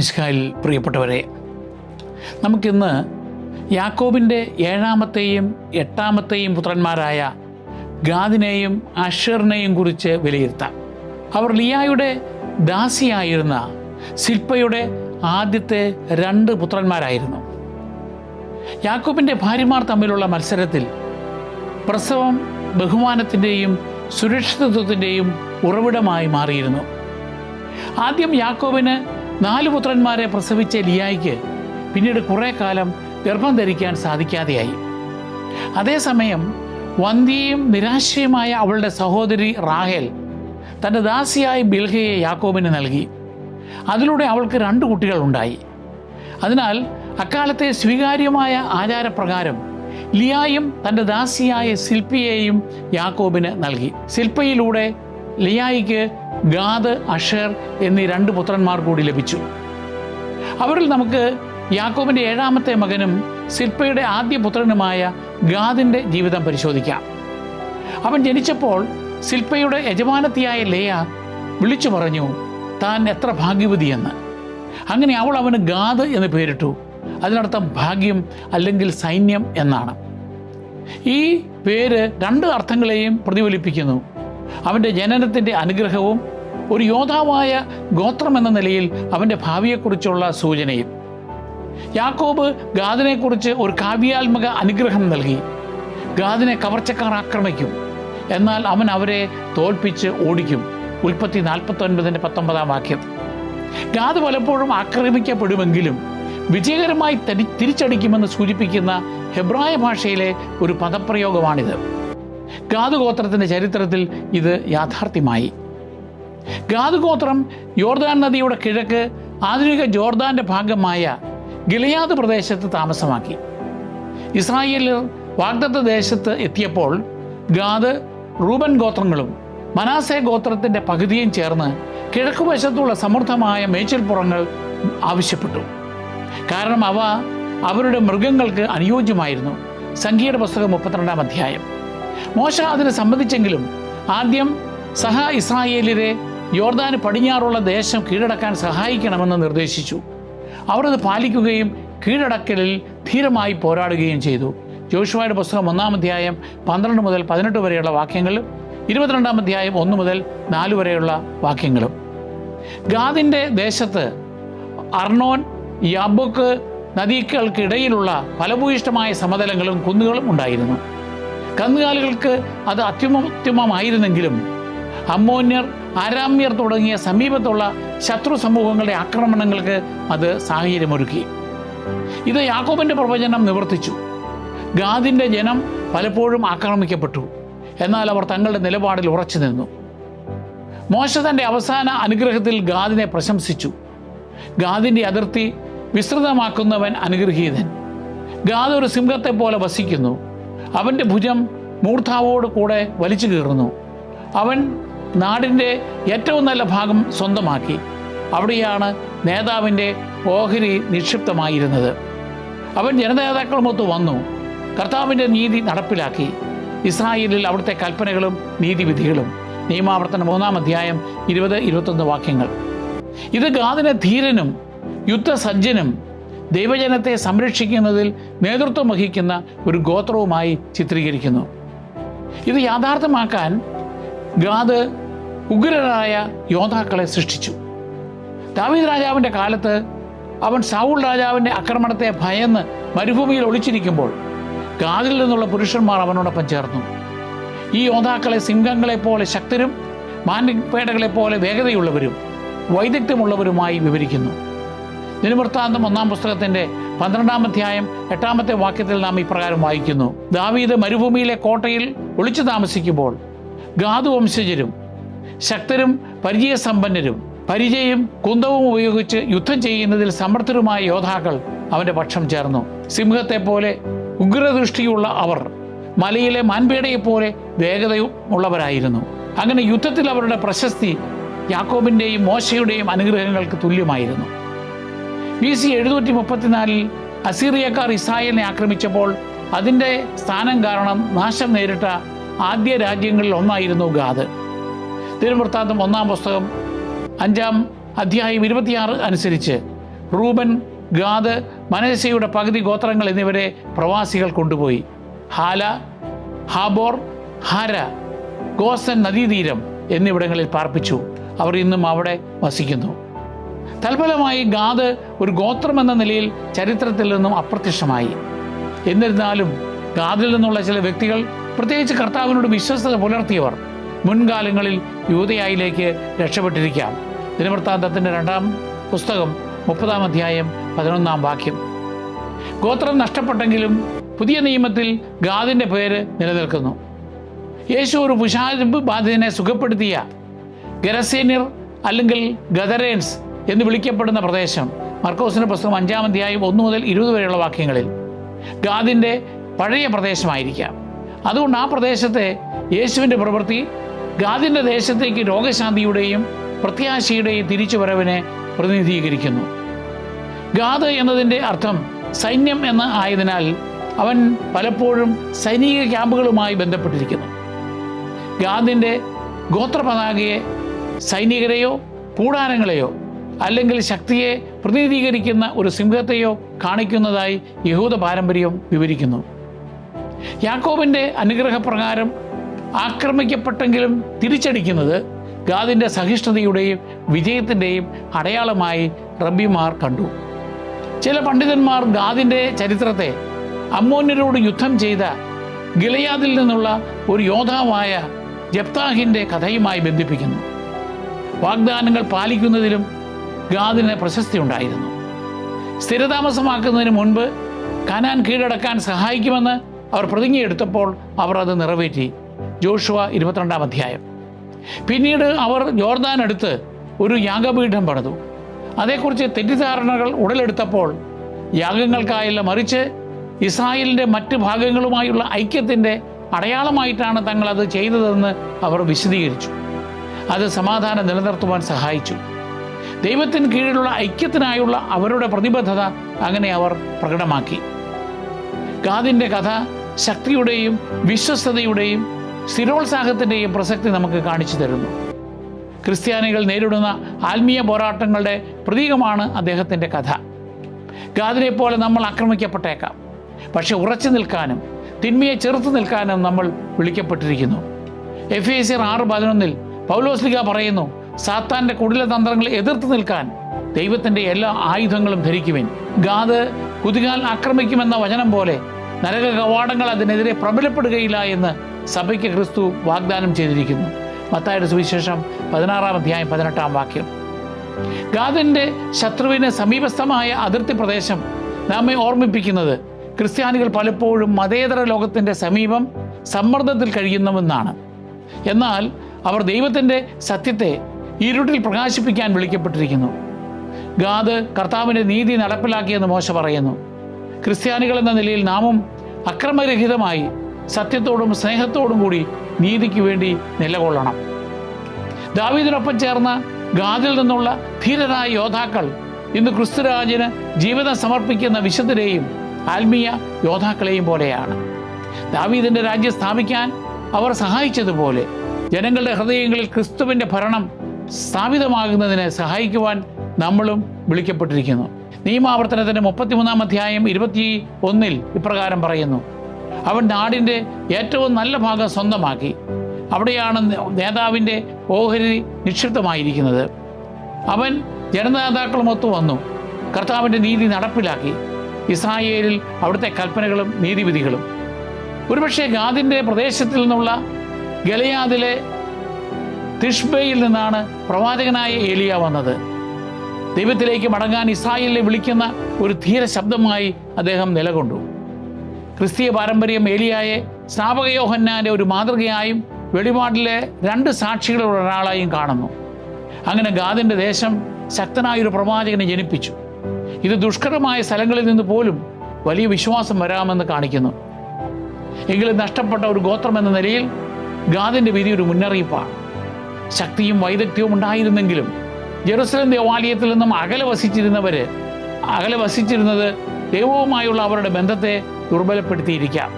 മിസ്കായിൽ പ്രിയപ്പെട്ടവരെ നമുക്കിന്ന് യാക്കോബിന്റെ ഏഴാമത്തെയും എട്ടാമത്തെയും പുത്രന്മാരായ ഗാദിനെയും അഷറിനെയും കുറിച്ച് വിലയിരുത്താം. അവർ ലിയായുടെ ദാസിയായിരുന്ന സിൽപ്പയുടെ ആദ്യത്തെ രണ്ട് പുത്രന്മാരായിരുന്നു. യാക്കോബിന്റെ ഭാര്യമാർ തമ്മിലുള്ള മത്സരത്തിൽ പ്രസവം ബഹുമാനത്തിന്റെയും സുരക്ഷിതത്വത്തിന്റെയും ഉറവിടമായി മാറിയിരുന്നു. ആദ്യം യാക്കോബിന് നാല് പുത്രന്മാരെ പ്രസവിച്ച ലിയായിക്ക് പിന്നീട് കുറേ കാലം ഗർഭം ധരിക്കാൻ സാധിക്കാതെയായി. അതേസമയം വന്ധ്യയും നിരാശയുമായ അവളുടെ സഹോദരി റാഹേൽ തന്റെ ദാസിയായ ബിൽഹയെ യാക്കോബിന് നൽകി. അതിലൂടെ അവൾക്ക് രണ്ട് കുട്ടികൾ ഉണ്ടായി അതിനാൽ അക്കാലത്തെ സ്വീകാര്യമായ ആചാരപ്രകാരം ലിയായും തന്റെ ദാസിയായ സിൽപ്പിയെയും യാക്കോബിന് നൽകി. ശില്പയിലൂടെ ലിയായിക്ക് ഗാദ് അഷേർ എന്നീ രണ്ട് പുത്രന്മാർ കൂടി ലഭിച്ചു. അവരിൽ നമുക്ക് യാക്കോബിന്റെ ഏഴാമത്തെ മകനും സിൽപ്പയുടെ ആദ്യ പുത്രനുമായ ഗാദിന്റെ ജീവിതം പരിശോധിക്കാം. അവൻ ജനിച്ചപ്പോൾ സിൽപ്പയുടെ യജമാനത്തിയായ ലേയ വിളിച്ചു പറഞ്ഞു താൻ എത്ര ഭാഗ്യവതിയെന്ന്? അങ്ങനെ അവൾ അവന് ഗാദ് എന്ന് പേരിട്ടു. അതിനർത്ഥം ഭാഗ്യം അല്ലെങ്കിൽ സൈന്യം എന്നാണ്. ഈ പേര് രണ്ട് അർത്ഥങ്ങളെയും പ്രതിഫലിപ്പിക്കുന്നു. അവന്റെ ജനനത്തിന്റെ അനുഗ്രഹവും ഒരു യോദ്ധാവായ ഗോത്രം എന്ന നിലയിൽ അവന്റെ ഭാവിയെക്കുറിച്ചുള്ള സൂചനയും. യാക്കോബ് ഗാദിനെക്കുറിച്ച് ഒരു കാവ്യാത്മക അനുഗ്രഹം നൽകി. ഗാദിനെ കവർച്ചക്കാർ ആക്രമിക്കും. എന്നാൽ അവൻ അവരെ തോൽപ്പിച്ച് ഓടിക്കും. ഉൽപ്പത്തി നാൽപ്പത്തി ഒൻപതിന്റെ പത്തൊമ്പതാം വാക്യം. ഗാദ് പലപ്പോഴും ആക്രമിക്കപ്പെടുമെങ്കിലും വിജയകരമായി തിരിച്ചടിക്കുമെന്ന് സൂചിപ്പിക്കുന്ന ഹെബ്രായ ഭാഷയിലെ ഒരു പദപ്രയോഗമാണിത്. ഗാദ് ഗോത്രത്തിന്റെ ചരിത്രത്തിൽ ഇത് യാഥാർത്ഥ്യമായി. ഗാദ് ഗോത്രം യോർദാൻ നദിയുടെ കിഴക്ക് ആധുനിക ജോർദാന്റെ ഭാഗമായ ഗിലയാദ് പ്രദേശത്ത് താമസമാക്കി. ഇസ്രായേലിൽ വാഗ്ദത്ത ദേശത്ത് എത്തിയപ്പോൾ ഗാദ് റൂബൻ ഗോത്രങ്ങളും മനാസെ ഗോത്രത്തിന്റെ പകുതിയും ചേർന്ന് കിഴക്കുവശത്തുള്ള സമൃദ്ധമായ മേച്ചിൽപ്പുറങ്ങൾ ആവശ്യപ്പെട്ടു. കാരണം അവ അവരുടെ മൃഗങ്ങൾക്ക് അനുയോജ്യമായിരുന്നു. സംഖ്യയുടെ പുസ്തകം മുപ്പത്തിരണ്ടാം അധ്യായം. മോശ അതിനെ സമ്മതിച്ചെങ്കിലും ആദ്യം സഹ ഇസ്രായേലിരെ യോർദാന് പടിഞ്ഞാറുള്ള ദേശം കീഴടക്കാൻ സഹായിക്കണമെന്ന് നിർദ്ദേശിച്ചു. അവർ അത് പാലിക്കുകയും കീഴടക്കലിൽ ധീരമായി പോരാടുകയും ചെയ്തു. ജോഷുവയുടെ പുസ്തകം ഒന്നാം അധ്യായം പന്ത്രണ്ട് മുതൽ പതിനെട്ട് വരെയുള്ള വാക്യങ്ങളും ഇരുപത്തിരണ്ടാം അധ്യായം ഒന്ന് മുതൽ നാല് വരെയുള്ള വാക്യങ്ങളും. ഗാദിന്റെ ദേശത്ത് അർണോൻ യാബുക്ക് നദികൾക്കിടയിലുള്ള ഫലഭൂയിഷ്ടമായ സമതലങ്ങളും കുന്നുകളും ഉണ്ടായിരുന്നു. കന്നുകാലികൾക്ക് അത് അത്യുമത്യുമമായിരുന്നെങ്കിലും അമ്മോന്യർ ആരാമ്യർ തുടങ്ങിയ സമീപത്തുള്ള ശത്രു സമൂഹങ്ങളുടെ ആക്രമണങ്ങൾക്ക് അത് സാഹചര്യമൊരുക്കി. ഇത് യാക്കോബിന്റെ പ്രവചനം നിവർത്തിച്ചു. ഗാദിന്റെ ജനം പലപ്പോഴും ആക്രമിക്കപ്പെട്ടു. എന്നാൽ അവർ തങ്ങളുടെ നിലപാടിൽ ഉറച്ചു നിന്നു. മോശ തന്റെ അവസാന അനുഗ്രഹത്തിൽ ഗാദിനെ പ്രശംസിച്ചു. ഗാദിന്റെ അതിർത്തി വിസ്തൃതമാക്കുന്നവൻ അനുഗ്രഹീതൻ. ഗാദ് ഒരു സിംഹത്തെ പോലെ വസിക്കുന്നു. അവന്റെ ഭുജം മൂർധാവോട് കൂടെ വലിച്ചു കീറുന്നു. അവൻ നാടിന്റെ ഏറ്റവും നല്ല ഭാഗം സ്വന്തമാക്കി. അവിടെയാണ് നേതാവിന്റെ ഓഹരി നിക്ഷിപ്തമായിരുന്നത്. അവൻ ജനനേതാക്കളുമൊത്ത് വന്നു. കർത്താവിന്റെ നീതി നടപ്പിലാക്കി. ഇസ്രായേലിൽ അവിടുത്തെ കൽപ്പനകളും നീതിവിധികളും. നിയമാവർത്തനം മൂന്നാം അധ്യായം ഇരുപത് ഇരുപത്തൊന്ന് വാക്യങ്ങൾ. ഇത് ഗാദിനെ ധീരനും യുദ്ധസജ്ജനും ദൈവജനത്തെ സംരക്ഷിക്കുന്നതിൽ നേതൃത്വം വഹിക്കുന്ന ഒരു ഗോത്രവുമായി ചിത്രീകരിക്കുന്നു. ഇത് യാഥാർത്ഥ്യമാക്കാൻ ഗാദ് ഉഗ്രരായ യോദ്ധാക്കളെ സൃഷ്ടിച്ചു. ദാവീദ് രാജാവിന്റെ കാലത്ത് അവൻ സൗൾ രാജാവിന്റെ ആക്രമണത്തെ ഭയന്ന് മരുഭൂമിയിൽ ഒളിച്ചിരിക്കുമ്പോൾ ഗാദിൽ നിന്നുള്ള പുരുഷന്മാർ അവനോടൊപ്പം ചേർന്നു. ഈ യോദ്ധാക്കളെ സിംഹങ്ങളെ പോലെ ശക്തരും മാൻപേടകളെ പോലെ വേഗതയുള്ളവരും വൈദഗ്ധ്യമുള്ളവരുമായി വിവരിക്കുന്നു. ദിനവൃത്താന്തം ഒന്നാം പുസ്തകത്തിന്റെ പന്ത്രണ്ടാം അധ്യായം എട്ടാമത്തെ വാക്യത്തിൽ നാം ഇപ്രകാരം വായിക്കുന്നു. ദാവീദ് മരുഭൂമിയിലെ കോട്ടയിൽ ഒളിച്ചു താമസിക്കുമ്പോൾ ഗാതു വംശജരും ശക്തരും പരിചയസമ്പന്നരും പരിചയം കുന്തവും ഉപയോഗിച്ച് യുദ്ധം ചെയ്യുന്നതിൽ സമർത്ഥരുമായ യോദ്ധാക്കൾ അവന്റെ പക്ഷം ചേർന്നു. സിംഹത്തെ പോലെ ഉഗ്രദൃഷ്ടിയുള്ള അവർ മലയിലെ മാൻപേടയെപ്പോലെ വേഗതയും ഉള്ളവരായിരുന്നു അങ്ങനെ യുദ്ധത്തിൽ അവരുടെ പ്രശസ്തി യാക്കോബിന്റെയും മോശയുടെയും അനുഗ്രഹങ്ങൾക്ക് തുല്യമായിരുന്നു. ബി സി എഴുന്നൂറ്റി മുപ്പത്തിനാലിൽ അസീറിയക്കാർ ഇസ്രായേലിനെ ആക്രമിച്ചപ്പോൾ അതിന്റെ സ്ഥാനം കാരണം നാശം നേരിട്ട ആദ്യ രാജ്യങ്ങളിൽ ഒന്നായിരുന്നു ഗാദ്. തിരുവൃത്താന്തം ഒന്നാം പുസ്തകം അഞ്ചാം അധ്യായം ഇരുപത്തിയാറ് അനുസരിച്ച് റൂബൻ ഗാദ് മനേസയുടെ പകുതി ഗോത്രങ്ങൾ എന്നിവരെ പ്രവാസികൾ കൊണ്ടുപോയി. ഹാല ഹാബോർ ഹാര ഗോസൻ നദീതീരം എന്നിവിടങ്ങളിൽ പാർപ്പിച്ചു. അവർ ഇന്നും അവിടെ വസിക്കുന്നു. തൽഫലമായി ഗാദ് ഒരു ഗോത്രം എന്ന നിലയിൽ ചരിത്രത്തിൽ നിന്നും അപ്രത്യക്ഷമായി. എന്നിരുന്നാലും ഗാദിൽ നിന്നുള്ള ചില വ്യക്തികൾ പ്രത്യേകിച്ച് കർത്താവിനോട് വിശ്വസ്തത പുലർത്തിയവർ മുൻകാലങ്ങളിൽ യൂതയായിലേക്ക് രക്ഷപ്പെട്ടിരിക്കാം. ദിനവൃത്താന്തത്തിന്റെ രണ്ടാം പുസ്തകം മുപ്പതാം അധ്യായം പതിനൊന്നാം വാക്യം. ഗോത്രം നഷ്ടപ്പെട്ടെങ്കിലും പുതിയ നിയമത്തിൽ ഗാദിന്റെ പേര് നിലനിൽക്കുന്നു. യേശു ഒരു പുഷാരിമ്പ് ബാധിതനെ സുഖപ്പെടുത്തിയ ഗരസേനിയർ അല്ലെങ്കിൽ ഗദറേൻസ് എന്ന് വിളിക്കപ്പെടുന്ന പ്രദേശം മർക്കോസിന് പുസ്തകം അഞ്ചാം അധ്യായം ഒന്ന് മുതൽ ഇരുപത് വരെയുള്ള വാക്യങ്ങളിൽ ഗാദിന്റെ പഴയ പ്രദേശമായിരിക്കാം. അതുകൊണ്ട് ആ പ്രദേശത്തെ യേശുവിന്റെ പ്രവൃത്തി ഗാദിന്റെ ദേശത്തേക്ക് രോഗശാന്തിയുടെയും പ്രത്യാശയുടെയും തിരിച്ചുവരവിനെ പ്രതിനിധീകരിക്കുന്നു. ഗാദ് എന്നതിന്റെ അർത്ഥം സൈന്യം എന്ന് ആയതിനാൽ അവൻ പലപ്പോഴും സൈനിക ക്യാമ്പുകളുമായി ബന്ധപ്പെട്ടിരിക്കുന്നു. ഗാദിന്റെ ഗോത്രപതാകയെ സൈനികരെയോ കൂടാരങ്ങളെയോ അല്ലെങ്കിൽ ശക്തിയെ പ്രതിനിധീകരിക്കുന്ന ഒരു സിംഹത്തെയോ കാണിക്കുന്നതായി യഹൂദ പാരമ്പര്യം വിവരിക്കുന്നു. യാക്കോബിന്റെ അനുഗ്രഹപ്രകാരം ആക്രമിക്കപ്പെട്ടെങ്കിലും തിരിച്ചടിക്കുന്നത് ഗാദിന്റെ സഹിഷ്ണുതയുടെയും വിജയത്തിന്റെയും അടയാളമായി റബ്ബിമാർ കണ്ടു. ചില പണ്ഡിതന്മാർ ഗാദിന്റെ ചരിത്രത്തെ അമ്മോന്യരോട് യുദ്ധം ചെയ്ത ഗിലയാദിൽ നിന്നുള്ള ഒരു യോദ്ധാവായ ജപ്താഹിന്റെ കഥയുമായി ബന്ധിപ്പിക്കുന്നു. വാഗ്ദാനങ്ങൾ പാലിക്കുന്നതിലും ഗാദിന് പ്രശസ്തി ഉണ്ടായിരുന്നു സ്ഥിരതാമസമാക്കുന്നതിന് മുൻപ് കനാൻ കീഴടക്കാൻ സഹായിക്കുമെന്ന് അവർ പ്രതിജ്ഞയെടുത്തപ്പോൾ അവർ അത് നിറവേറ്റി. ജോഷുവ ഇരുപത്തിരണ്ടാം അധ്യായം. പിന്നീട് അവർ ജോർദാൻ അടുത്ത് ഒരു യാഗപീഠം പണിതു. അതേക്കുറിച്ച് തെറ്റിദ്ധാരണകൾ ഉടലെടുത്തപ്പോൾ യാഗങ്ങൾക്കായല്ല മറിച്ച് ഇസ്രായേലിന്റെ മറ്റ് ഭാഗങ്ങളുമായുള്ള ഐക്യത്തിന്റെ അടയാളമായിട്ടാണ് തങ്ങൾ അത് ചെയ്തതെന്ന് അവർ വിശദീകരിച്ചു. അത് സമാധാനം നിലനിർത്തുവാൻ സഹായിച്ചു. ദൈവത്തിന് കീഴിലുള്ള ഐക്യത്തിനായുള്ള അവരുടെ പ്രതിബദ്ധത അങ്ങനെ അവർ പ്രകടമാക്കി. ഗാദിന്റെ കഥ ശക്തിയുടെയും വിശ്വസ്തതയുടെയും സ്ഥിരോത്സാഹത്തിന്റെയും പ്രസക്തി നമുക്ക് കാണിച്ചു തരുന്നു. ക്രിസ്ത്യാനികൾ നേരിടുന്ന ആത്മീയ പോരാട്ടങ്ങളുടെ പ്രതീകമാണ് അദ്ദേഹത്തിന്റെ കഥ. ഗാദിനെ പോലെ നമ്മൾ ആക്രമിക്കപ്പെട്ടേക്കാം. പക്ഷെ ഉറച്ചു നിൽക്കാനും തിന്മയെ ചെറുത്തു നിൽക്കാനും നമ്മൾ വിളിക്കപ്പെട്ടിരിക്കുന്നു. എഫ് എ സി ആറ് പതിനൊന്നിൽ പൗലോസ്ലിക പറയുന്നു സാത്താന്റെ കുടില തന്ത്രങ്ങളെ എതിർത്ത് നിൽക്കാൻ ദൈവത്തിന്റെ എല്ലാ ആയുധങ്ങളും ധരിക്കുവിൻ. ഗാദ് കുതികാൽ ആക്രമിക്കുമെന്ന വചനം പോലെ നരക കവാടങ്ങൾ അതിനെതിരെ പ്രബലപ്പെടുകയില്ല എന്ന് സഭയ്ക്ക് ക്രിസ്തു വാഗ്ദാനം ചെയ്തിരിക്കുന്നു. മത്തായുടെ സുവിശേഷം പതിനാറാം അധ്യായം പതിനെട്ടാം വാക്യം. ഗാദിന്റെ ശത്രുവിന് സമീപസ്ഥമായ അതിർത്തി പ്രദേശം നമ്മെ ഓർമ്മിപ്പിക്കുന്നത് ക്രിസ്ത്യാനികൾ പലപ്പോഴും മതേതര ലോകത്തിന്റെ സമീപം സമ്മർദ്ദത്തിൽ കഴിയുന്നുവെന്നാണ്. എന്നാൽ അവർ ദൈവത്തിന്റെ സത്യത്തെ ഇരുട്ടിൽ പ്രകാശിപ്പിക്കാൻ വിളിക്കപ്പെട്ടിരിക്കുന്നു. ഗാദ് കർത്താവിന്റെ നീതി നടപ്പിലാക്കിയെന്ന് മോശ പറയുന്നു. ക്രിസ്ത്യാനികൾ എന്ന നിലയിൽ നാമും അക്രമരഹിതമായി സത്യത്തോടും സ്നേഹത്തോടും കൂടി നീതിക്ക് വേണ്ടി നിലകൊള്ളണം. ദാവീദിനൊപ്പം ചേർന്ന ഗാദിൽ നിന്നുള്ള ധീരരായ യോദ്ധാക്കൾ ഇന്ന് ക്രിസ്തുരാജിന് ജീവിതം സമർപ്പിക്കുന്ന വിശുദ്ധരെയും ആത്മീയ യോദ്ധാക്കളെയും പോലെയാണ്. ദാവീദിന്റെ രാജ്യം സ്ഥാപിക്കാൻ അവർ സഹായിച്ചതുപോലെ ജനങ്ങളുടെ ഹൃദയങ്ങളിൽ ക്രിസ്തുവിന്റെ ഭരണം സ്ഥാപിതമാകുന്നതിന് സഹായിക്കുവാൻ നമ്മളും വിളിക്കപ്പെട്ടിരിക്കുന്നു. നിയമാവർത്തനത്തിന്റെ മുപ്പത്തിമൂന്നാം അധ്യായം ഇരുപത്തി ഒന്നിൽ ഇപ്രകാരം പറയുന്നു. അവൻ നാടിന്റെ ഏറ്റവും നല്ല ഭാഗം സ്വന്തമാക്കി. അവിടെയാണ് നേതാവിന്റെ ഓഹരി നിക്ഷിപ്തമായിരിക്കുന്നത്. അവൻ ജനനേതാക്കളുമൊത്തു വന്നു. കർത്താവിന്റെ നീതി നടപ്പിലാക്കി. ഇസ്രായേലിൽ അവിടുത്തെ കൽപ്പനകളും നീതിവിധികളും. ഒരുപക്ഷെ ഗാദിന്റെ പ്രദേശത്തിൽ നിന്നുള്ള ഗലയാദിലെ തിഷ്ബയിൽ നിന്നാണ് പ്രവാചകനായ ഏലിയ വന്നത്. ദൈവത്തിലേക്ക് മടങ്ങാൻ ഇസ്രായേലിനെ വിളിക്കുന്ന ഒരു ധീര ശബ്ദമായി അദ്ദേഹം നിലകൊണ്ടു. ക്രിസ്തീയ പാരമ്പര്യം ഏലിയായെ സ്നാപകയോഹന്നാന്റെ ഒരു മാതൃകയായും വെളിപാടിലെ രണ്ട് സാക്ഷികളുള്ള ഒരാളായും കാണുന്നു. അങ്ങനെ ഗാദിന്റെ ദേശം ശക്തനായൊരു പ്രവാചകനെ ജനിപ്പിച്ചു. ഇത് ദുഷ്കരമായ സ്ഥലങ്ങളിൽ നിന്ന് പോലും വലിയ വിശ്വാസം വരാമെന്ന് കാണിക്കുന്നു. എങ്കിലും നഷ്ടപ്പെട്ട ഒരു ഗോത്രം എന്ന നിലയിൽ ഗാദിന്റെ വിധി ഒരു മുന്നറിയിപ്പാണ്. ശക്തിയും വൈദഗ്ധ്യവും ഉണ്ടായിരുന്നെങ്കിലും ജെറുസലേം ദേവാലയത്തിൽ നിന്നും അകലെ വസിച്ചിരുന്നവര് അകലെ വസിച്ചിരുന്നത് ദൈവവുമായുള്ള അവരുടെ ബന്ധത്തെ ദുർബലപ്പെടുത്തിയിരിക്കാം.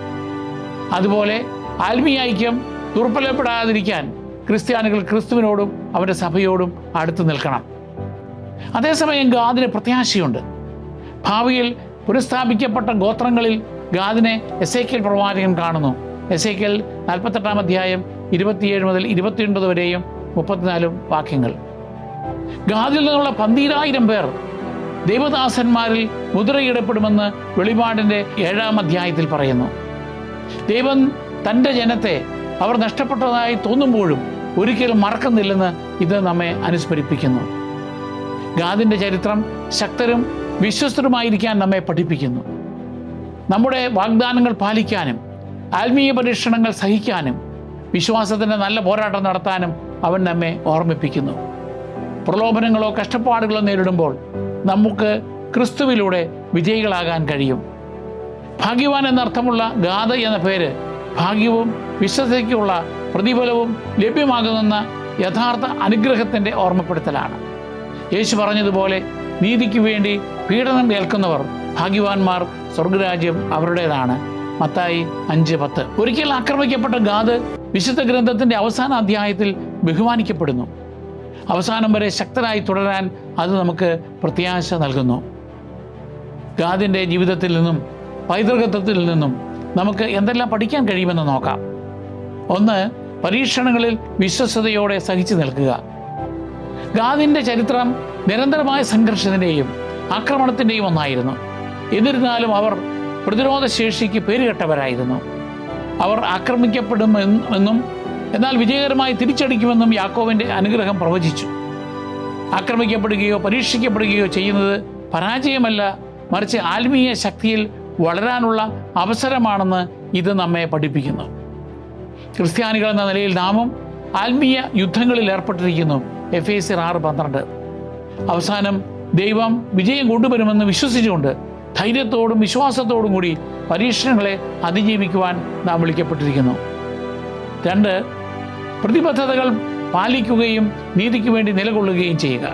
അതുപോലെ ആത്മീയ ഐക്യം ദുർബലപ്പെടാതിരിക്കാൻ ക്രിസ്ത്യാനികൾ ക്രിസ്തുവിനോടും അവരുടെ സഭയോടും അടുത്ത് നിൽക്കണം. അതേസമയം ഗാദിന് പ്രത്യാശയുണ്ട്. ഭാവിയിൽ പുനഃസ്ഥാപിക്കപ്പെട്ട ഗോത്രങ്ങളിൽ ഗാദിനെ എസ് എ പ്രവാചകൻ കാണുന്നു. എസ് എ കെൽ നാൽപ്പത്തെട്ടാം അധ്യായം ഇരുപത്തിയേഴ് മുതൽ ഇരുപത്തിയൊൻപത് വരെയും മുപ്പത്തിനാലും വാക്യങ്ങൾ. ഗാദിൽ നിന്നുള്ള പന്തീരായിരം പേർ ദൈവദാസന്മാരിൽ മുദ്രയിടപ്പെടുമെന്ന് വെളിപാടിന്റെ ഏഴാം അധ്യായത്തിൽ പറയുന്നു. ദൈവം തന്റെ ജനത്തെ അവർ നഷ്ടപ്പെട്ടതായി തോന്നുമ്പോഴും ഒരിക്കലും മറക്കുന്നില്ലെന്ന് ഇത് നമ്മെ അനുസ്മരിപ്പിക്കുന്നു. ഗാദിന്റെ ചരിത്രം ശക്തരും വിശ്വസ്തരുമായിരിക്കാൻ നമ്മെ പഠിപ്പിക്കുന്നു. നമ്മുടെ വാഗ്ദാനങ്ങൾ പാലിക്കാനും ആത്മീയ പരീക്ഷണങ്ങൾ സഹിക്കാനും വിശ്വാസത്തിന്റെ നല്ല പോരാട്ടം നടത്താനും അവൻ നമ്മെ ഓർമ്മിപ്പിക്കുന്നു. പ്രലോഭനങ്ങളോ കഷ്ടപ്പാടുകളോ നേരിടുമ്പോൾ നമുക്ക് ക്രിസ്തുവിലൂടെ വിജയികളാകാൻ കഴിയും. ഭാഗ്യവാൻ എന്നർത്ഥമുള്ള ഗാഥ എന്ന പേര് ഭാഗ്യവും വിശ്വസതയ്ക്കുള്ള പ്രതിഫലവും ലഭ്യമാകുന്ന യഥാർത്ഥ അനുഗ്രഹത്തിന്റെ ഓർമ്മപ്പെടുത്തലാണ്. യേശു പറഞ്ഞതുപോലെ നീതിക്ക് വേണ്ടി പീഡനം ഏൽക്കുന്നവർ ഭാഗ്യവാന്മാർ സ്വർഗരാജ്യം അവരുടേതാണ്. മത്തായി അഞ്ച് പത്ത്. ഒരിക്കൽ ആക്രമിക്കപ്പെട്ട ഗാദ് വിശുദ്ധ ഗ്രന്ഥത്തിന്റെ അവസാന അധ്യായത്തിൽ ബഹുമാനിക്കപ്പെടുന്നു. അവസാനം വരെ ശക്തരായി തുടരാൻ അത് നമുക്ക് പ്രത്യാശ നൽകുന്നു. ഗാദിന്റെ ജീവിതത്തിൽ നിന്നും പൈതൃകത്വത്തിൽ നിന്നും നമുക്ക് എന്തെല്ലാം പഠിക്കാൻ കഴിയുമെന്ന് നോക്കാം. ഒന്ന് പരീക്ഷണങ്ങളിൽ വിശ്വസതയോടെ സഹിച്ചു നിൽക്കുക. ഗാദിന്റെ ചരിത്രം നിരന്തരമായ സംഘർഷത്തിന്റെയും ആക്രമണത്തിന്റെയും ഒന്നായിരുന്നു. എന്നിരുന്നാലും അവർ പ്രതിരോധ ശേഷിക്ക് പേരുകെട്ടവരായിരുന്നു. അവർ ആക്രമിക്കപ്പെടുമെന്നും എന്നാൽ വിജയകരമായി തിരിച്ചടിക്കുമെന്നും യാക്കോവിന്റെ അനുഗ്രഹം പ്രവചിച്ചു. ആക്രമിക്കപ്പെടുകയോ പരീക്ഷിക്കപ്പെടുകയോ ചെയ്യുന്നത് പരാജയമല്ല മറിച്ച് ആത്മീയ ശക്തിയിൽ വളരാനുള്ള അവസരമാണെന്ന് ഇത് നമ്മെ പഠിപ്പിക്കുന്നു. ക്രിസ്ത്യാനികൾ എന്ന നിലയിൽ നാമും ആത്മീയ യുദ്ധങ്ങളിൽ ഏർപ്പെട്ടിരിക്കുന്നു. എഫ് എ സി ആറ് പന്ത്രണ്ട്. അവസാനം ദൈവം വിജയം കൊണ്ടുവരുമെന്ന് വിശ്വസിച്ചുകൊണ്ട് ധൈര്യത്തോടും വിശ്വാസത്തോടും കൂടി പരീക്ഷണങ്ങളെ അതിജീവിക്കുവാൻ നാം വിളിക്കപ്പെട്ടിരിക്കുന്നു. രണ്ട് പ്രതിബദ്ധതകൾ പാലിക്കുകയും നീതിക്ക് വേണ്ടി നിലകൊള്ളുകയും ചെയ്യുക.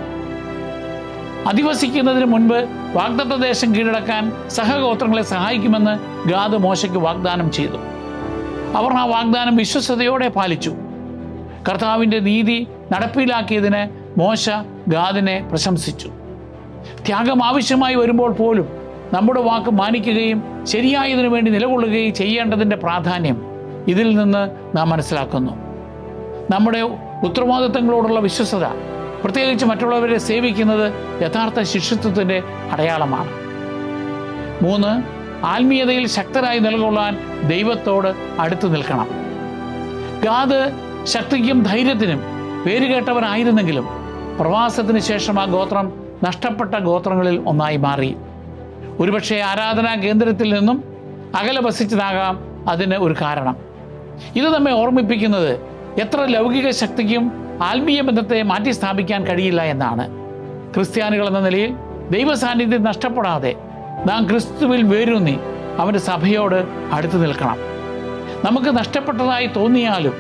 അധിവസിക്കുന്നതിന് മുൻപ് വാഗ്ദത്ത ദേശം കീഴടക്കാൻ സഹഗോത്രങ്ങളെ സഹായിക്കുമെന്ന് ഗാദ് മോശയ്ക്ക് വാഗ്ദാനം ചെയ്തു. അവർ ആ വാഗ്ദാനം വിശ്വസതയോടെ പാലിച്ചു. കർത്താവിന്റെ നീതി നടപ്പിലാക്കിയതിന് മോശ ഗാദിനെ പ്രശംസിച്ചു. ത്യാഗം ആവശ്യമായി വരുമ്പോൾ പോലും നമ്മുടെ വാക്ക് മാനിക്കുകയും ശരിയായതിനു വേണ്ടി നിലകൊള്ളുകയും ചെയ്യേണ്ടതിന്റെ പ്രാധാന്യം ഇതിൽ നിന്ന് നാം മനസ്സിലാക്കുന്നു. നമ്മുടെ ഉത്തരവാദിത്തങ്ങളോടുള്ള വിശ്വസത പ്രത്യേകിച്ച് മറ്റുള്ളവരെ സേവിക്കുന്നത് യഥാർത്ഥ ശിഷ്യത്വത്തിന്റെ അടയാളമാണ്. മൂന്ന് ആത്മീയതയിൽ ശക്തരായി നിലകൊള്ളാൻ ദൈവത്തോട് അടുത്തു നിൽക്കണം. ഗാദ് ശക്തിക്കും ധൈര്യത്തിനും പേരുകേട്ടവരായിരുന്നെങ്കിലും പ്രവാസത്തിന് ശേഷം ആ ഗോത്രം നഷ്ടപ്പെട്ട ഗോത്രങ്ങളിൽ ഒന്നായി മാറി. ഒരുപക്ഷെ ആരാധനാ കേന്ദ്രത്തിൽ നിന്നും അകലെ വസിച്ചതാകാം അതിന് ഒരു കാരണം. ഇത് നമ്മെ ഓർമ്മിപ്പിക്കുന്നത് എത്ര ലൗകിക ശക്തിക്കും ആത്മീയ ബന്ധത്തെ മാറ്റി സ്ഥാപിക്കാൻ കഴിയില്ല എന്നാണ്. ക്രിസ്ത്യാനികൾ എന്ന നിലയിൽ ദൈവ സാന്നിധ്യം നഷ്ടപ്പെടാതെ നാം ക്രിസ്തുവിൽ വേരൂന്നി അവന്റെ സഭയോട് അടുത്തു നിൽക്കണം. നമുക്ക് നഷ്ടപ്പെട്ടതായി തോന്നിയാലും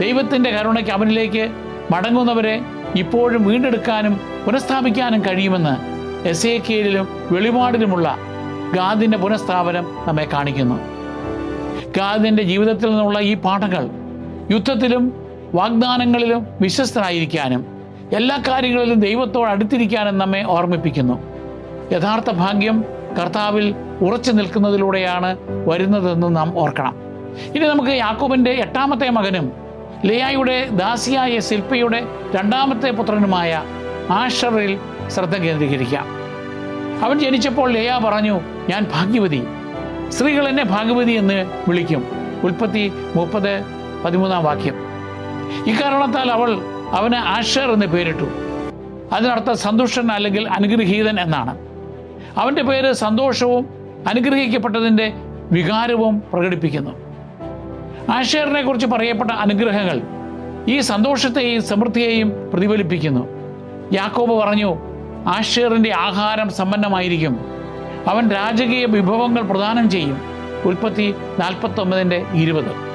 ദൈവത്തിന്റെ കരുണയ്ക്ക് അവനിലേക്ക് മടങ്ങുന്നവരെ ഇപ്പോഴും വീണ്ടെടുക്കാനും പുനഃസ്ഥാപിക്കാനും കഴിയുമെന്ന് എസ് എ കെയിലും വെളിപാടിലുമുള്ള ഗാദിന്റെ പുനഃസ്ഥാപനം നമ്മെ കാണിക്കുന്നു. ഗാദിന്റെ ജീവിതത്തിൽ നിന്നുള്ള ഈ പാഠങ്ങൾ യുദ്ധത്തിലും വാഗ്ദാനങ്ങളിലും വിശ്വസ്തനായിരിക്കാനും എല്ലാ കാര്യങ്ങളിലും ദൈവത്തോട് അടുത്തിരിക്കാനും നമ്മെ ഓർമ്മിപ്പിക്കുന്നു. യഥാർത്ഥ ഭാഗ്യം കർത്താവിൽ ഉറച്ചു നിൽക്കുന്നതിലൂടെയാണ് വരുന്നതെന്ന് നാം ഓർക്കണം. ഇനി നമുക്ക് യാക്കോബിന്റെ എട്ടാമത്തെ മകനും ലിയായുടെ ദാസിയായ ശില്പിയുടെ രണ്ടാമത്തെ പുത്രനുമായ ആഷറിൽ ശ്രദ്ധ കേന്ദ്രീകരിക്കാം. അവൻ ജനിച്ചപ്പോൾ ലിയ പറഞ്ഞു ഞാൻ ഭാഗ്യവതി. സ്ത്രീകൾ എന്നെ ഭാഗ്യവതി എന്ന് വിളിക്കും. ഉൽപ്പത്തി മുപ്പത് പതിമൂന്നാം വാക്യം. ഇക്കാരണത്താൽ അവൾ അവന് ആഷർ എന്ന് പേരിട്ടു. അതിനർത്ഥം സന്തുഷ്ടൻ അല്ലെങ്കിൽ അനുഗ്രഹീതൻ എന്നാണ്. അവന്റെ പേര് സന്തോഷവും അനുഗ്രഹിക്കപ്പെട്ടതിന്റെ വികാരവും പ്രകടിപ്പിക്കുന്നു. ആഷേറിനെ കുറിച്ച് പറയപ്പെട്ട അനുഗ്രഹങ്ങൾ ഈ സന്തോഷത്തെയും സമൃദ്ധിയെയും പ്രതിഫലിപ്പിക്കുന്നു. യാക്കോബ് പറഞ്ഞു ആഷേറിന്റെ ആഹാരം സമ്പന്നമായിരിക്കും. അവൻ രാജകീയ വിഭവങ്ങൾ പ്രദാനം ചെയ്യും. ഉൽപ്പത്തി നാൽപ്പത്തൊമ്പതിന്റെ ഇരുപത്.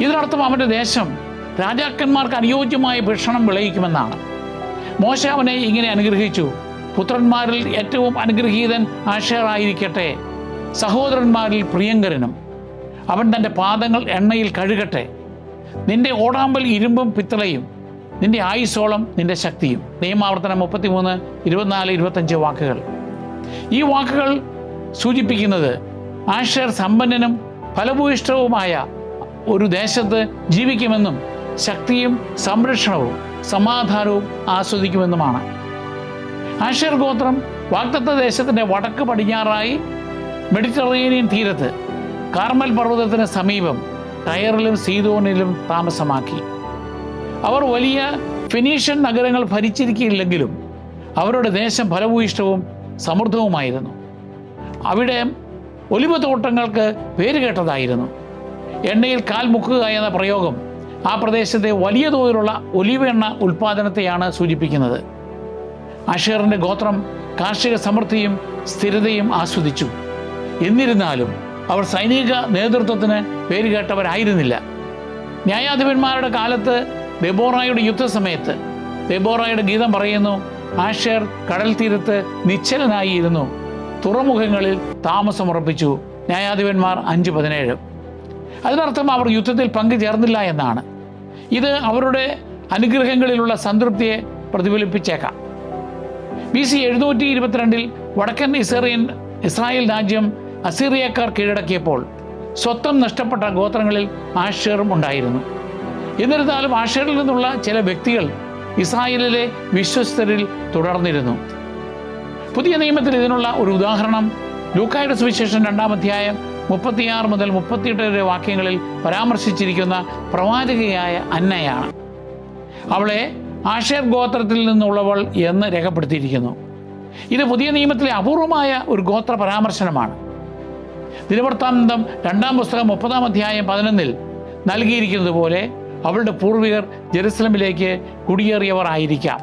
ഇതിനർത്ഥം അവന്റെ ദേശം രാജാക്കന്മാർക്ക് അനുയോജ്യമായ ഭക്ഷണം വിളയിക്കുമെന്നാണ്. മോശ അവനെ ഇങ്ങനെ അനുഗ്രഹിച്ചു. പുത്രന്മാരിൽ ഏറ്റവും അനുഗ്രഹീതൻ ആഷേറായിരിക്കട്ടെ സഹോദരന്മാരിൽ പ്രിയങ്കരനും. അവൻ തന്റെ പാദങ്ങൾ എണ്ണയിൽ കഴുകട്ടെ. നിന്റെ ഓടാമ്പൽ ഇരുമ്പും പിത്തളയും നിന്റെ ആയുസോളം നിന്റെ ശക്തിയും. നിയമാവർത്തനം മുപ്പത്തിമൂന്ന് ഇരുപത്തിനാല് ഇരുപത്തഞ്ച് വാക്കുകൾ. ഈ വാക്കുകൾ സൂചിപ്പിക്കുന്നത് ആഷർ സമ്പന്നനും ഫലഭൂയിഷ്ഠവുമായ ഒരു ദേശത്ത് ജീവിക്കുമെന്നും ശക്തിയും സംരക്ഷണവും സമാധാനവും ആസ്വദിക്കുമെന്നുമാണ്. ആഷർ ഗോത്രം വാക്തത്വ ദേശത്തിന്റെ വടക്ക് പടിഞ്ഞാറായി മെഡിറ്ററേനിയൻ തീരത്ത് കാർമൽ പർവതത്തിന് സമീപം ടയറിലും സീതോനിലും താമസമാക്കി. അവർ വലിയ ഫിനീഷ്യൻ നഗരങ്ങൾ ഭരിച്ചിരിക്കില്ലെങ്കിലും അവരുടെ ദേശം ഫലഭൂയിഷ്ടവും സമൃദ്ധവുമായിരുന്നു. അവിടെ ഒലിവ് തോട്ടങ്ങൾക്ക് പേരുകേട്ടതായിരുന്നു. എണ്ണയിൽ കാൽ മുക്കുക എന്ന പ്രയോഗം ആ പ്രദേശത്തെ വലിയ തോതിലുള്ള ഒലിവ് എണ്ണ ഉൽപ്പാദനത്തെയാണ് സൂചിപ്പിക്കുന്നത്. അഷേറിന്റെ ഗോത്രം കാർഷിക സമൃദ്ധിയും സ്ഥിരതയും ആസ്വദിച്ചു. എന്നിരുന്നാലും അവർ സൈനിക നേതൃത്വത്തിന് പേരുകേട്ടവരായിരുന്നില്ല ന്യായാധിപന്മാരുടെ കാലത്ത് ദെബോറായുടെ യുദ്ധസമയത്ത് ദെബോറായുടെ ഗീതം പറയുന്നു ആഷേർ കടൽ തീരത്ത് നിശ്ചലനായിരുന്നു തുറമുഖങ്ങളിൽ താമസമുറപ്പിച്ചു. ന്യായാധിപന്മാർ അഞ്ച് പതിനേഴ്. അതിനർത്ഥം അവർ യുദ്ധത്തിൽ പങ്കുചേർന്നില്ല എന്നാണ്. ഇത് അവരുടെ അനുഗ്രഹങ്ങളിലുള്ള സംതൃപ്തിയെ പ്രതിഫലിപ്പിച്ചേക്കാം. ബി സി എഴുന്നൂറ്റി ഇരുപത്തിരണ്ടിൽ വടക്കൻ ഇസ്രയേൽ ഇസ്രായേൽ രാജ്യം അസീറിയക്കാർ കീഴടക്കിയപ്പോൾ സ്വത്തം നഷ്ടപ്പെട്ട ഗോത്രങ്ങളിൽ ആഷേറും ഉണ്ടായിരുന്നു. എന്നിരുന്നാലും ആഷേറിൽ നിന്നുള്ള ചില വ്യക്തികൾ ഇസ്രായേലിലെ വിശ്വസ്തരിൽ തുടർന്നിരുന്നു. പുതിയ നിയമത്തിൽ ഇതിനുള്ള ഒരു ഉദാഹരണം ലൂക്കായുടെ സുവിശേഷം രണ്ടാം അധ്യായം മുപ്പത്തിയാറ് മുതൽ മുപ്പത്തിയെട്ട് വരെ വാക്യങ്ങളിൽ പരാമർശിച്ചിരിക്കുന്ന പ്രവാചകയായ അന്നയാണ്. അവളെ ആഷേർ ഗോത്രത്തിൽ നിന്നുള്ളവൾ എന്ന് രേഖപ്പെടുത്തിയിരിക്കുന്നു. ഇത് പുതിയ നിയമത്തിലെ അപൂർവമായ ഒരു ഗോത്ര പരാമർശനമാണ്. ദിനവൃത്താന്തം രണ്ടാം പുസ്തകം മുപ്പതാം അധ്യായം പതിനൊന്നിൽ നൽകിയിരിക്കുന്നത് പോലെ അവളുടെ പൂർവികർ ജെറുസലമിലേക്ക് കുടിയേറിയവർ ആയിരിക്കാം.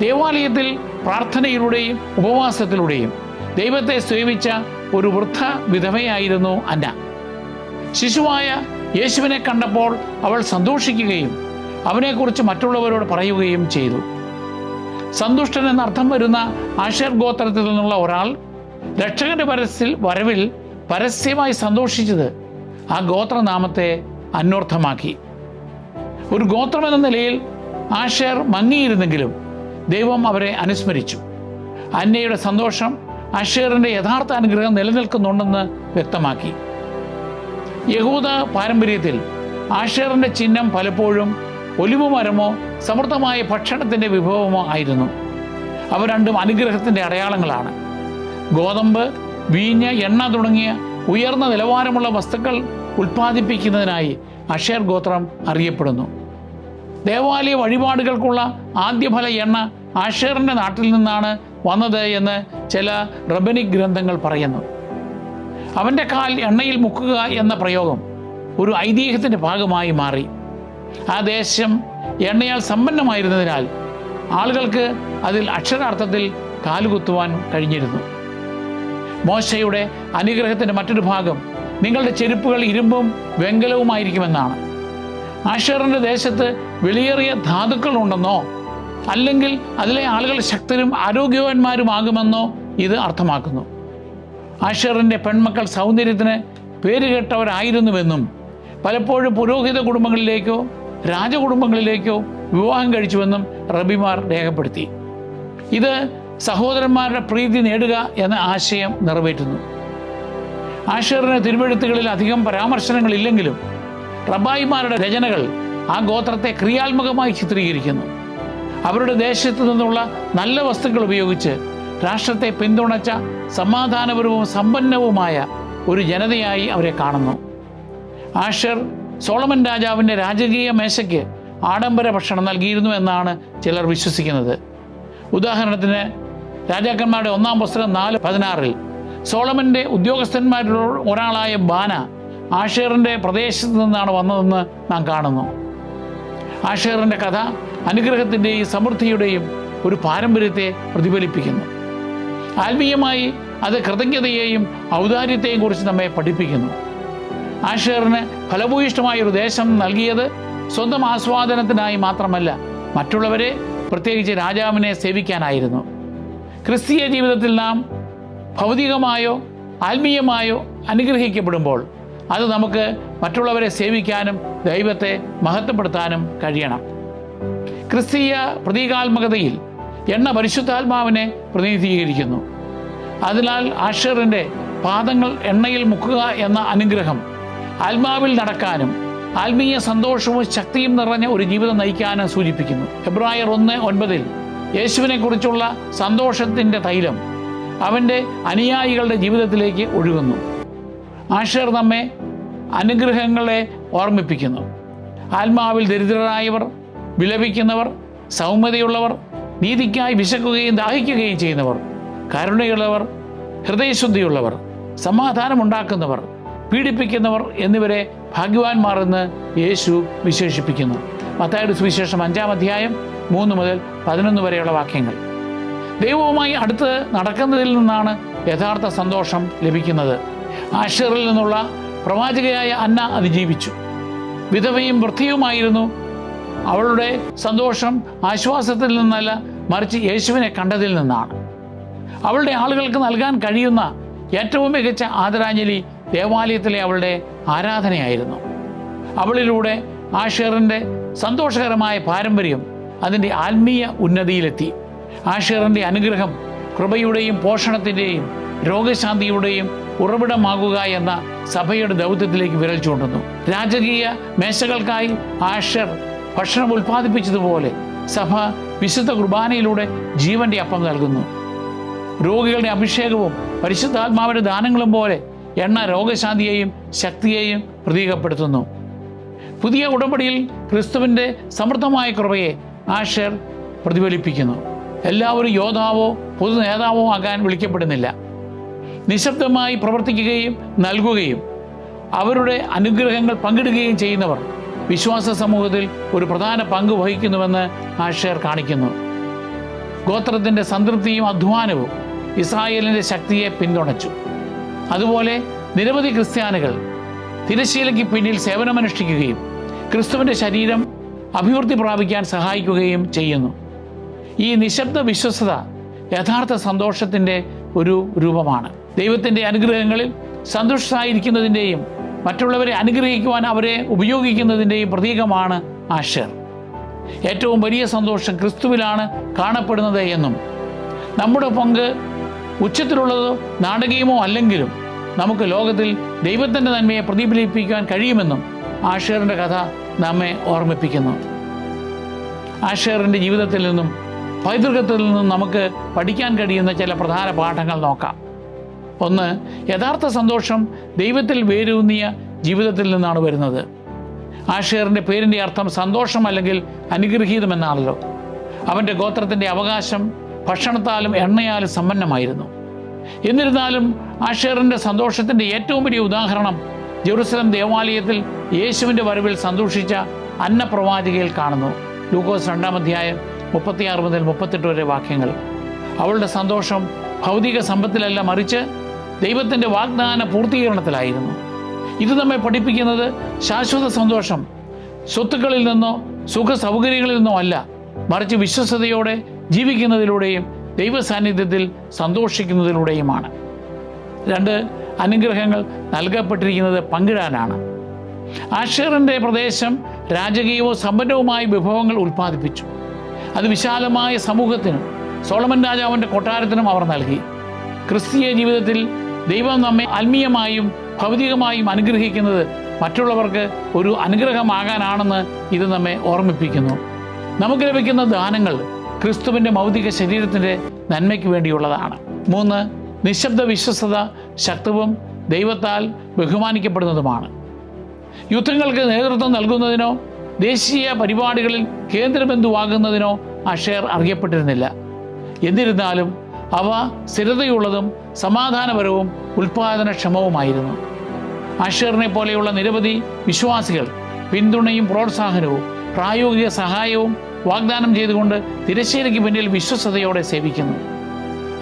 ദേവാലയത്തിൽ പ്രാർത്ഥനയിലൂടെയും ഉപവാസത്തിലൂടെയും ദൈവത്തെ സേവിച്ച ഒരു വൃദ്ധ വിധവയായിരുന്നു അന്ന. ശിശുവായ യേശുവിനെ കണ്ടപ്പോൾ അവൾ സന്തോഷിക്കുകയും അവനെക്കുറിച്ച് മറ്റുള്ളവരോട് പറയുകയും ചെയ്തു. സന്തുഷ്ടൻ എന്നർത്ഥം വരുന്ന ആഷേർ ഗോത്രത്തിൽ നിന്നുള്ള ഒരാൾ രക്ഷകന്റെ പരസ്യത്തിൽ വരവിൽ പരസ്യമായി സന്തോഷിച്ചത് ആ ഗോത്രനാമത്തെ അന്വർത്ഥമാക്കി. ഒരു ഗോത്രമെന്ന നിലയിൽ ആഷേർ മങ്ങിയിരുന്നെങ്കിലും ദൈവം അവരെ അനുസ്മരിച്ചു. അന്നയുടെ സന്തോഷം അഷേറിന്റെ യഥാർത്ഥ അനുഗ്രഹം നിലനിൽക്കുന്നുണ്ടെന്ന് വ്യക്തമാക്കി. യഹൂദ പാരമ്പര്യത്തിൽ ആഷേറിന്റെ ചിഹ്നം പലപ്പോഴും ഒലിവ് മരമോ സമൃദ്ധമായ ഭക്ഷണത്തിന്റെ വിഭവമോ ആയിരുന്നു. അവ രണ്ടും അനുഗ്രഹത്തിന്റെ അടയാളങ്ങളാണ്. ഗോതമ്പ് വീഞ്ഞ് എണ്ണ തുടങ്ങിയ ഉയർന്ന നിലവാരമുള്ള വസ്തുക്കൾ ഉൽപ്പാദിപ്പിക്കുന്നതിനായി അഷേർ ഗോത്രം അറിയപ്പെടുന്നു. ദേവാലയ വഴിപാടുകൾക്കുള്ള ആദ്യഫല എണ്ണ ആഷേറിന്റെ നാട്ടിൽ നിന്നാണ് വന്നത് എന്ന് ചില റബനിക് ഗ്രന്ഥങ്ങൾ പറയുന്നു. അവന്റെ കാൽ എണ്ണയിൽ മുക്കുക എന്ന പ്രയോഗം ഒരു ഐതിഹ്യത്തിന്റെ ഭാഗമായി മാറി. ആ ദേശം എണ്ണയാൽ സമ്പന്നമായിരുന്നതിനാൽ ആളുകൾക്ക് അതിൽ അക്ഷരാർത്ഥത്തിൽ കാലുകുത്തുവാൻ കഴിഞ്ഞിരുന്നു. മോശയുടെ അനുഗ്രഹത്തിന്റെ മറ്റൊരു ഭാഗം നിങ്ങളുടെ ചെരുപ്പുകൾ ഇരുമ്പും വെങ്കലവുമായിരിക്കുമെന്നാണ്. ആഷറിന്റെ ദേശത്ത് വിലയേറിയ ധാതുക്കൾ ഉണ്ടെന്നോ അല്ലെങ്കിൽ അതിലെ ആളുകൾ ശക്തരും ആരോഗ്യവാന്മാരുമാകുമെന്നോ ഇത് അർത്ഥമാക്കുന്നു. ആഷറിന്റെ പെൺമക്കൾ സൗന്ദര്യത്തിന് പേരുകേട്ടവരായിരുന്നുവെന്നും പലപ്പോഴും പുരോഹിത കുടുംബങ്ങളിലേക്കോ രാജകുടുംബങ്ങളിലേക്കോ വിവാഹം കഴിച്ചുവെന്നും റബിമാർ രേഖപ്പെടുത്തി. ഇത് സഹോദരന്മാരുടെ പ്രീതി നേടുക എന്ന ആശയം നിറവേറ്റുന്നു. ആഷറിന് തിരുവെഴുത്തുകളിൽ അധികം പരാമർശനങ്ങളില്ലെങ്കിലും റബായിമാരുടെ രചനകൾ ആ ഗോത്രത്തെ ക്രിയാത്മകമായി ചിത്രീകരിക്കുന്നു. അവരുടെ ദേശത്തു നിന്നുള്ള നല്ല വസ്തുക്കൾ ഉപയോഗിച്ച് രാഷ്ട്രത്തെ പിന്തുണച്ച സമാധാനപരവും സമ്പന്നവുമായ ഒരു ജനതയായി അവരെ കാണുന്നു. ആഷർ സോളമൻ രാജാവിന്റെ രാജകീയ മേശയ്ക്ക് ആഡംബര ഭക്ഷണം നൽകിയിരുന്നു എന്നാണ് ചിലർ വിശ്വസിക്കുന്നത്. ഉദാഹരണത്തിന് രാജാക്കന്മാരുടെ ഒന്നാം പുസ്തകം നാല് പതിനാറിൽ സോളമന്റെ ഉദ്യോഗസ്ഥന്മാരിൽ ഒരാളായ ബാന ആഷേറിന്റെ പ്രദേശത്ത് നിന്നാണ് വന്നതെന്ന് നാം കാണുന്നു. ആഷേറിന്റെ കഥ അനുഗ്രഹത്തിന്റെയും സമൃദ്ധിയുടെയും ഒരു പാരമ്പര്യത്തെ പ്രതിഫലിപ്പിക്കുന്നു. ആത്മീയമായി അത് കൃതജ്ഞതയെയും ഔദാര്യത്തെയും കുറിച്ച് നമ്മെ പഠിപ്പിക്കുന്നു. ആഷേറിന് ഫലഭൂയിഷ്ടമായ ഒരു ദേശം നൽകിയത് സ്വന്തം ആസ്വാദനത്തിനായി മാത്രമല്ല മറ്റുള്ളവരെ പ്രത്യേകിച്ച് രാജാവിനെ സേവിക്കാനായിരുന്നു. ക്രിസ്തീയ ജീവിതത്തിൽ നാം ഭൗതികമായോ ആത്മീയമായോ അനുഗ്രഹിക്കപ്പെടുമ്പോൾ അത് നമുക്ക് മറ്റുള്ളവരെ സേവിക്കാനും ദൈവത്തെ മഹത്വപ്പെടുത്താനും കഴിയണം. ക്രിസ്തീയ പ്രതീകാത്മകതയിൽ എണ്ണ പരിശുദ്ധാത്മാവിനെ പ്രതിനിധീകരിക്കുന്നു. അതിനാൽ ആഷറിന്റെ പാദങ്ങൾ എണ്ണയിൽ മുക്കുക എന്ന അനുഗ്രഹം ആത്മാവിൽ നടക്കാനും ആത്മീയ സന്തോഷവും ശക്തിയും നിറഞ്ഞ ഒരു ജീവിതം നയിക്കാനും സൂചിപ്പിക്കുന്നു. ഫെബ്രുവായർ ഒന്ന് ഒൻപതിൽ യേശുവിനെക്കുറിച്ചുള്ള സന്തോഷത്തിന്റെ തൈലം അവന്റെ അനുയായികളുടെ ജീവിതത്തിലേക്ക് ഒഴുകുന്നു. ആഷർ നമ്മെ അനുഗ്രഹങ്ങളെ ഓർമ്മിപ്പിക്കുന്നു. ആത്മാവിൽ ദരിദ്രരായവർ വിലപിക്കുന്നവർ സൗമ്യതയുള്ളവർ നീതിക്കായി വിശക്കുകയും ദാഹിക്കുകയും ചെയ്യുന്നവർ കരുണയുള്ളവർ ഹൃദയശുദ്ധിയുള്ളവർ സമാധാനമുണ്ടാക്കുന്നവർ പീഡിപ്പിക്കുന്നവർ എന്നിവരെ ഭാഗ്യവാന്മാർ എന്ന് യേശു വിശേഷിപ്പിക്കുന്നു. മത്തായുടെ സുവിശേഷം അഞ്ചാം അധ്യായം മൂന്ന് മുതൽ പതിനൊന്ന് വരെയുള്ള വാക്യങ്ങൾ. ദൈവവുമായി അടുത്ത് നടക്കുന്നതിൽ നിന്നാണ് യഥാർത്ഥ സന്തോഷം ലഭിക്കുന്നത്. ആഷറിൽ നിന്നുള്ള പ്രവാചകയായ അന്ന അതിജീവിച്ചു. വിധവയും വൃത്തിയുമായിരുന്നു അവളുടെ സന്തോഷം ആശ്വാസത്തിൽ നിന്നല്ല മറിച്ച് യേശുവിനെ കണ്ടതിൽ നിന്നാണ്. അവളുടെ ആളുകൾക്ക് നൽകാൻ കഴിയുന്ന ഏറ്റവും മികച്ച ആദരാഞ്ജലി ദേവാലയത്തിലെ അവളുടെ ആരാധനയായിരുന്നു. അവളിലൂടെ ആഷേറിന്റെ സന്തോഷകരമായ പാരമ്പര്യം അതിന്റെ ആത്മീയ ഉന്നതിയിലെത്തി. ആഷേറിന്റെ അനുഗ്രഹം കൃപയുടെയും പോഷണത്തിന്റെയും രോഗശാന്തിയുടെയും ഉറവിടമാകുക എന്ന സഭയുടെ ദൗത്യത്തിലേക്ക് വിരൽ ചൂണ്ടുന്നു. രാജകീയ മേശകൾക്കായി ആഷർ ഭക്ഷണം ഉൽപ്പാദിപ്പിച്ചതുപോലെ സഭ വിശുദ്ധ കുർബാനയിലൂടെ ജീവന്റെ അപ്പം നൽകുന്നു. രോഗികളുടെ അഭിഷേകവും പരിശുദ്ധാത്മാവിന്റെ ദാനങ്ങളും പോലെ എണ്ണ രോഗശാന്തിയെയും ശക്തിയെയും പ്രതീകപ്പെടുത്തുന്നു. പുതിയ ഉടമ്പടിയിൽ ക്രിസ്തുവിന്റെ സമൃദ്ധമായ കൃപയെ ആഷർ പ്രതിഫലിപ്പിക്കുന്നു. എല്ലാവരും യോദ്ധാവോ പൊതു നേതാവോ ആകാൻ വിളിക്കപ്പെടുന്നില്ല. നിശബ്ദമായി പ്രവർത്തിക്കുകയും നൽകുകയും അവരുടെ അനുഗ്രഹങ്ങൾ പങ്കിടുകയും ചെയ്യുന്നവർ വിശ്വാസ സമൂഹത്തിൽ ഒരു പ്രധാന പങ്ക് വഹിക്കുന്നുവെന്ന് ആഷേർ കാണിക്കുന്നു. ഗോത്രത്തിന്റെ സംതൃപ്തിയും അധ്വാനവും ഇസ്രായേലിന്റെ ശക്തിയെ പിന്തുണച്ചു. അതുപോലെ നിരവധി ക്രിസ്ത്യാനികൾ തിരശീലയ്ക്ക് പിന്നിൽ സേവനമനുഷ്ഠിക്കുകയും ക്രിസ്തുവിന്റെ ശരീരം അഭിവൃദ്ധി പ്രാപിക്കാൻ സഹായിക്കുകയും ചെയ്യുന്നു. ഈ നിശബ്ദ വിശ്വസത യഥാർത്ഥ സന്തോഷത്തിന്റെ ഒരു രൂപമാണ്. ദൈവത്തിന്റെ അനുഗ്രഹങ്ങളിൽ സന്തുഷ്ടരായിരിക്കുന്നതിന്റെയും മറ്റുള്ളവരെ അനുഗ്രഹിക്കുവാൻ അവരെ ഉപയോഗിക്കുന്നതിന്റെയും പ്രതീകമാണ് ആഷർ ഏറ്റവും വലിയ സന്തോഷം ക്രിസ്തുവിലാണ് കാണപ്പെടുന്നത് എന്നും നമ്മുടെ പങ്ക് ഉച്ചത്തിലുള്ളതോ നാടകീയമോ അല്ലെങ്കിലും നമുക്ക് ലോകത്തിൽ ദൈവത്തിന്റെ നന്മയെ പ്രതിഫലിപ്പിക്കാൻ കഴിയുമെന്നും ആഷേറിന്റെ കഥ നമ്മെ ഓർമ്മിപ്പിക്കുന്നു. ആഷേറിന്റെ ജീവിതത്തിൽ നിന്നും പൈതൃകത്തിൽ നിന്നും നമുക്ക് പഠിക്കാൻ കഴിയുന്ന ചില പ്രധാന പാഠങ്ങൾ നോക്കാം. ഒന്ന് യഥാർത്ഥ സന്തോഷം ദൈവത്തിൽ വേരൂന്നിയ ജീവിതത്തിൽ നിന്നാണ് വരുന്നത്. ആഷേറിന്റെ പേരിന്റെ അർത്ഥം സന്തോഷം അല്ലെങ്കിൽ അനുഗ്രഹീതമെന്നാണല്ലോ. അവന്റെ ഗോത്രത്തിന്റെ അവകാശം ഭക്ഷണത്താലും എണ്ണയാലും സമ്പന്നമായിരുന്നു. എന്നിരുന്നാലും ആഷേറിന്റെ സന്തോഷത്തിന്റെ ഏറ്റവും വലിയ ഉദാഹരണം ജെറുസലം ദേവാലയത്തിൽ യേശുവിന്റെ വരവിൽ സന്തോഷിച്ച അന്നപ്രവാചികയിൽ കാണുന്നു. ലൂക്കോസ് രണ്ടാം അധ്യായം മുപ്പത്തിയാറ് മുതൽ മുപ്പത്തെട്ട് വരെ വാക്യങ്ങൾ. അവളുടെ സന്തോഷം ഭൗതിക സമ്പത്തിലല്ല മറിച്ച് ദൈവത്തിന്റെ വാഗ്ദാന പൂർത്തീകരണത്തിലായിരുന്നു. ഇത് നമ്മെ പഠിപ്പിക്കുന്നത് ശാശ്വത സന്തോഷം. സ്വത്തുക്കളിൽ നിന്നോ സുഖ സൗകര്യങ്ങളിൽ നിന്നോ അല്ല മറിച്ച് വിശ്വസതയോടെ ജീവിക്കുന്നതിലൂടെയും ദൈവസാന്നിധ്യത്തിൽ സന്തോഷിക്കുന്നതിലൂടെയുമാണ്. രണ്ട് അനുഗ്രഹങ്ങൾ നൽകപ്പെട്ടിരിക്കുന്നത് പങ്കിടാനാണ്. ആഷറിന്റെ പ്രദേശം രാജകീയവും സമ്പന്നവുമായ വിഭവങ്ങൾ ഉൽപ്പാദിപ്പിച്ചു. അത് വിശാലമായ സമൂഹത്തിനും സോളമൻ രാജാവിന്റെ കൊട്ടാരത്തിനും അവർ നൽകി. ക്രിസ്തീയ ജീവിതത്തിൽ ദൈവം നമ്മെ ആത്മീയമായും ഭൗതികമായും അനുഗ്രഹിക്കുന്നത് മറ്റുള്ളവർക്ക് ഒരു അനുഗ്രഹമാകാനാണെന്ന് ഇത് നമ്മെ ഓർമ്മിപ്പിക്കുന്നു. നമുക്ക് ലഭിക്കുന്ന ദാനങ്ങൾ ക്രിസ്തുവിന്റെ ഭൗതിക ശരീരത്തിന്റെ നന്മയ്ക്ക് വേണ്ടിയുള്ളതാണ്. മൂന്ന് നിശബ്ദ വിശ്വസത ശക്തവും ദൈവത്താൽ ബഹുമാനിക്കപ്പെടുന്നതുമാണ്. യുദ്ധങ്ങൾക്ക് നേതൃത്വം നൽകുന്നതിനോ ദേശീയ പരിപാടികളിൽ കേന്ദ്രബിന്ദുവാകുന്നതിനോ അഷേർ അറിയപ്പെട്ടിരുന്നില്ല. എന്നിരുന്നാലും അവ സ്ഥിരതയുള്ളതും സമാധാനപരവും ഉൽപാദനക്ഷമവുമായിരുന്നു. അഷറിനെ പോലെയുള്ള നിരവധി വിശ്വാസികൾ പിന്തുണയും പ്രോത്സാഹനവും പ്രായോഗിക സഹായവും വാഗ്ദാനം ചെയ്തുകൊണ്ട് തിരശ്ശേരിക്ക് പിന്നിൽ വിശ്വസതയോടെ സേവിക്കുന്നു.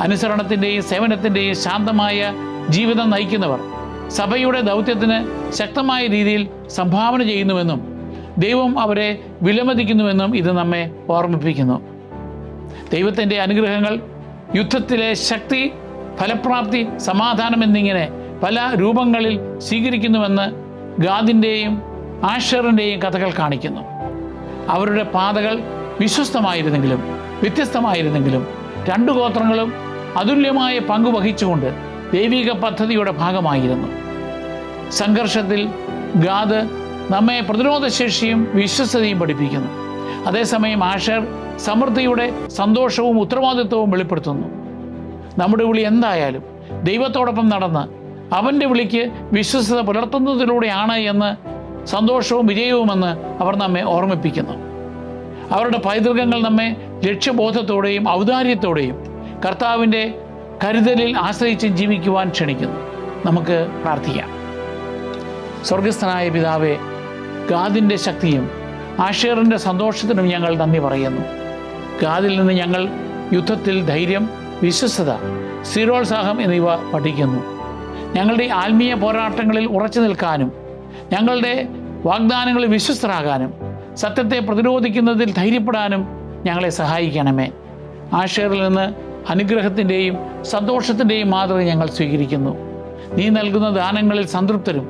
അനുസരണത്തിന്റെയും സേവനത്തിന്റെയും ശാന്തമായ ജീവിതം നയിക്കുന്നവർ സഭയുടെ ദൗത്യത്തിന് ശക്തമായ രീതിയിൽ സംഭാവന ചെയ്യുന്നുവെന്നും ദൈവം അവരെ വിലമതിക്കുന്നുവെന്നും ഇത് നമ്മെ ഓർമ്മിപ്പിക്കുന്നു. ദൈവത്തിന്റെ അനുഗ്രഹങ്ങൾ യുദ്ധത്തിലെ ശക്തി ഫലപ്രാപ്തി സമാധാനം എന്നിങ്ങനെ പല രൂപങ്ങളിൽ സ്വീകരിക്കുന്നുവെന്ന് ഗാദിന്റെയും ആഷറിന്റെയും കഥകൾ കാണിക്കുന്നു. അവരുടെ പാതകൾ വിശ്വസ്തമായിരുന്നെങ്കിലും വ്യത്യസ്തമായിരുന്നെങ്കിലും രണ്ടു ഗോത്രങ്ങളും അതുല്യമായ പങ്ക് വഹിച്ചുകൊണ്ട് ദൈവിക പദ്ധതിയുടെ ഭാഗമായിരുന്നു. സംഘർഷത്തിൽ ഗാദ് നമ്മെ പ്രതിരോധശേഷിയും വിശ്വസ്തതയും പഠിപ്പിക്കുന്നു. അതേസമയം ആഷർ സമൃദ്ധിയുടെ സന്തോഷവും ഉത്തരവാദിത്വവും വെളിപ്പെടുത്തുന്നു. നമ്മുടെ വിളി എന്തായാലും ദൈവത്തോടൊപ്പം നടന്ന് അവന്റെ വിളിക്ക് വിശ്വസത പുലർത്തുന്നതിലൂടെയാണ് എന്ന് സന്തോഷവും വിജയവുമെന്ന് അവർ നമ്മെ ഓർമ്മിപ്പിക്കുന്നു. അവരുടെ പൈതൃകങ്ങൾ നമ്മെ ലക്ഷ്യബോധത്തോടെയും ഔദാര്യത്തോടെയും കർത്താവിന്റെ കരുതലിൽ ആശ്രയിച്ച് ജീവിക്കുവാൻ ക്ഷണിക്കുന്നു. നമുക്ക് പ്രാർത്ഥിക്കാം. സ്വർഗസ്ഥനായ പിതാവെ ഗാദിന്റെ ശക്തിയും ആഷേറിന്റെ സന്തോഷത്തിനും ഞങ്ങൾ നന്ദി പറയുന്നു. ഗാദിൽ നിന്ന് ഞങ്ങൾ യുദ്ധത്തിൽ ധൈര്യം വിശ്വസ്തത സ്ഥിരോത്സാഹം എന്നിവ പഠിക്കുന്നു. ഞങ്ങളുടെ ആത്മീയ പോരാട്ടങ്ങളിൽ ഉറച്ചു നിൽക്കാനും ഞങ്ങളുടെ വാഗ്ദാനങ്ങളിൽ വിശ്വസ്തരാകാനും സത്യത്തെ പ്രതിരോധിക്കുന്നതിൽ ധൈര്യപ്പെടാനും ഞങ്ങളെ സഹായിക്കണമേ. ആഷേറിൽ നിന്ന് അനുഗ്രഹത്തിന്റെയും സന്തോഷത്തിന്റെയും മാതൃക ഞങ്ങൾ സ്വീകരിക്കുന്നു. നീ നൽകുന്ന ദാനങ്ങളിൽ സംതൃപ്തരും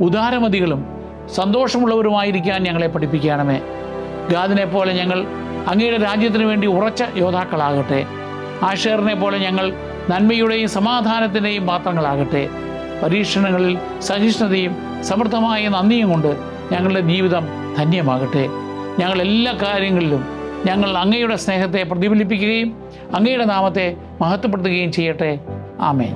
ഉദാരമതികളും സന്തോഷമുള്ളവരുമായിരിക്കാൻ ഞങ്ങളെ പഠിപ്പിക്കണമേ. ഗാദിനെ പോലെ ഞങ്ങൾ അങ്ങയുടെ രാജ്യത്തിന് വേണ്ടി ഉറച്ച യോദ്ധാക്കളാകട്ടെ. ആഷേറിനെ പോലെ ഞങ്ങൾ നന്മയുടെയും സമാധാനത്തിന്റെയും പാത്രങ്ങളാകട്ടെ. പരീക്ഷണങ്ങളിൽ സഹിഷ്ണുതയും സമൃദ്ധമായ നന്ദിയും കൊണ്ട് ഞങ്ങളുടെ ജീവിതം ധന്യമാകട്ടെ. ഞങ്ങൾ എല്ലാ കാര്യങ്ങളിലും ഞങ്ങൾ അങ്ങയുടെ സ്നേഹത്തെ പ്രതിഫലിപ്പിക്കുകയും അങ്ങയുടെ നാമത്തെ മഹത്വപ്പെടുത്തുകയും ചെയ്യട്ടെ. ആമേൻ.